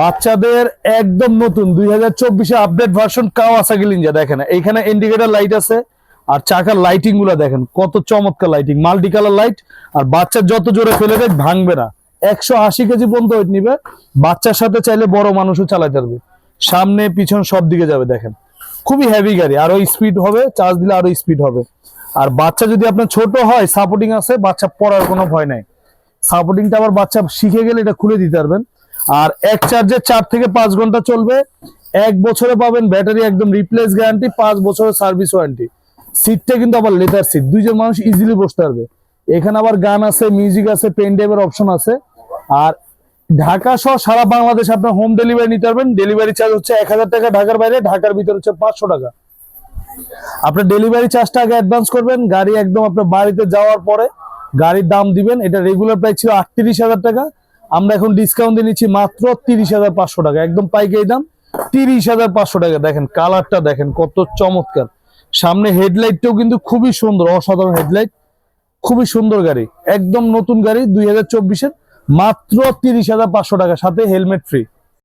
বাচ্চাদের একদম নতুন, দুই হাজার চব্বিশে আপডেট ভার্সন কাওয়াসাকি লিঞ্জা দেখেন। এখানে ইন্ডিকেটর লাইট আছে, আর চাকার লাইটিংগুলা দেখেন, কত চমৎকার লাইটিং মাল্টি কালার লাইট আর বাচ্চা যত জোরে ফেলে দেয়, ভাঙবে না। একশো আশি কেজি পর্যন্ত ওয়েট নিবে, বাচ্চার সাথে চাইলে বড় মানুষও চালাতে পারবে। সামনে, পিছন সব দিকে যাবে, দেখেন। খুবই হেভি গাড়ি, আরও স্পিড হবে চার্জ দিলে আরও স্পিড হবে। আর বাচ্চা যদি আপনার ছোট হয় সাপোর্টিং আছে, বাচ্চা পড়ার কোনো ভয় নাই। সাপোর্টিংটা আবার বাচ্চা শিখে গেলে এটা খুলে দিতে পারবেন। আর এক চার্জে চার থেকে পাঁচ ঘণ্টা চলবে। এক বছরে পাবেন ব্যাটারি একদম রিপ্লেস গ্যারান্টি পাঁচ বছরের সার্ভিস ওয়ারেন্টি সিটটা কিন্তু আবার লেদার সিট দুইজন মানুষ ইজিলি বসতে পারবে। এখানে আবার গান আছে মিউজিক আছে পেন ড্রাইভের অপশন আছে। আর ঢাকা সহ সারা বাংলাদেশ আপনার হোম ডেলিভারি নিতে পারবেন। ডেলিভারি চার্জ হচ্ছে এক হাজার টাকা ঢাকার বাইরে, ঢাকার ভিতরে হচ্ছে পাঁচশো টাকা। আপনার ডেলিভারি চার্জটা আগে অ্যাডভান্স করবেন। গাড়ি একদম আপনার বাড়িতে যাওয়ার পরে গাড়ির দাম দিবেন। এটা রেগুলার প্রাইস ছিল আটত্রিশ হাজার টাকা। আমরা এখন ডিসকাউন্ট দিয়ে নিচ্ছি মাত্র তিরিশ হাজার পাঁচশো টাকা। একদম পাইকারি দাম, তিরিশ হাজার পাঁচশো টাকা। দেখেন কালারটা দেখেন, কত চমৎকার। সামনে হেডলাইটটাও কিন্তু খুবই সুন্দর, অসাধারণ হেডলাইট। খুবই সুন্দর গাড়ি, একদম নতুন গাড়ি, দুই হাজার চব্বিশের, মাত্র তিরিশ হাজার পাঁচশো টাকা। সাথে হেলমেট ফ্রি